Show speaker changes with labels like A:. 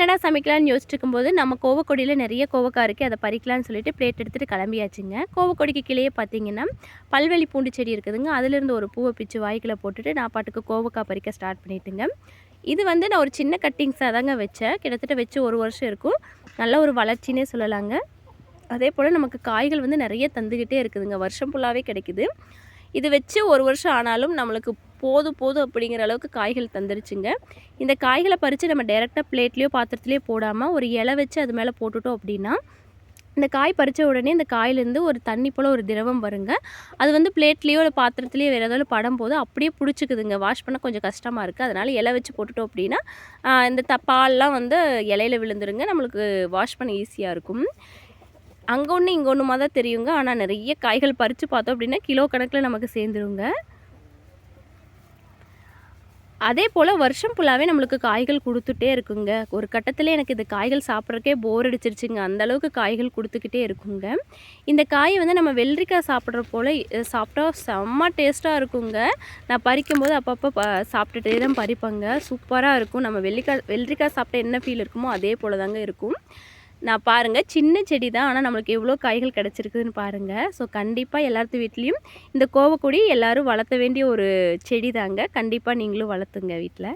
A: என்னடா சமைக்கலாம்னு யோசிச்சுட்டு இருக்கும்போது நம்ம கோவக்கொடியில் நிறைய கோவக்காய் இருக்குது அதை பறிக்கலாம்னு சொல்லிட்டு பிளேட் எடுத்துகிட்டு கிளம்பியாச்சுங்க. கோவக்கொடிக்கு கீழே பார்த்தீங்கன்னா பல்வெளி பூண்டு செடி இருக்குதுங்க. அதுலேருந்து ஒரு பூவை பிச்சு வாய்க்கில் போட்டுட்டு நான் பாட்டுக்கு கோவக்காய் பறிக்க ஸ்டார்ட் பண்ணிட்டுங்க. இது வந்து நான் ஒரு சின்ன கட்டிங்ஸாக தாங்க வச்சேன். கிட்டத்தட்ட வச்சு ஒரு வருஷம் இருக்கும். நல்ல ஒரு வளர்ச்சினே சொல்லலாங்க. அதே போல் நமக்கு காய்கள் வந்து நிறைய தந்துக்கிட்டே இருக்குதுங்க. வருஷம் ஃபுல்லாகவே கிடைக்குது. இது வச்சு ஒரு வருஷம் ஆனாலும் நம்மளுக்கு போதும் போதும் அப்படிங்கிற அளவுக்கு காய்கள் தந்துருச்சுங்க. இந்த காய்களை பறித்து நம்ம டேரெக்டாக பிளேட்லேயோ பாத்திரத்துலேயோ போடாமல் ஒரு இலை வச்சு அது மேலே போட்டுட்டோம் அப்படின்னா இந்த காய் பறித்த உடனே இந்த காயிலேருந்து ஒரு தண்ணி போல் ஒரு திரவம் வருங்க. அது வந்து பிளேட்லேயோ இல்லை பாத்திரத்துலேயோ வேறு ஏதாவது படம் போது அப்படியே பிடிச்சிக்குதுங்க. வாஷ் பண்ண கொஞ்சம் கஷ்டமாக இருக்குது அதனால் இலை வச்சு போட்டுட்டோம் அப்படின்னா இந்த த பால்லாம் வந்து இலையில விழுந்துருங்க. நம்மளுக்கு வாஷ் பண்ண ஈஸியாக இருக்கும். அங்கே ஒன்று இங்கே ஒன்றுமா தான் தெரியுங்க. ஆனால் நிறைய காய்கள் பறித்து பார்த்தோம் அப்படின்னா கிலோ கணக்கில் நமக்கு சேர்ந்துருங்க. அதே போல் வருஷம் ஃபுல்லாகவே நம்மளுக்கு காய்கள் கொடுத்துட்டே இருக்குங்க. ஒரு கட்டத்தில் எனக்கு இந்த காய்கள் சாப்பிட்றக்கே போர் அடிச்சிருச்சுங்க. அந்த அளவுக்கு காய்கள் கொடுத்துக்கிட்டே இருக்குங்க. இந்த காயை வந்து நம்ம வெள்ளரிக்காய் சாப்பிட்ற போல் சாப்பிட்டா செம்ம டேஸ்ட்டாக இருக்குங்க. நான் பறிக்கும்போது அப்பப்போ ப சாப்பிட்டுட்டே தான் பறிப்பேங்க. சூப்பராக இருக்கும். நம்ம வெள்ளிக்காய் வெள்ளரிக்காய் சாப்பிட்டா என்ன ஃபீல் இருக்குமோ அதே போல் தாங்க இருக்கும். நான் பாருங்கள் சின்ன செடி தான் ஆனால் நம்மளுக்கு எவ்வளோ காய்கள் கிடச்சிருக்குதுன்னு பாருங்கள் ஸோ கண்டிப்பாக எல்லாத்து வீட்லேயும் இந்த கோவக்குடி எல்லாரும் வளர்த்த வேண்டிய ஒரு செடி தாங்க. கண்டிப்பாக நீங்களும் வளர்த்துங்க வீட்டில்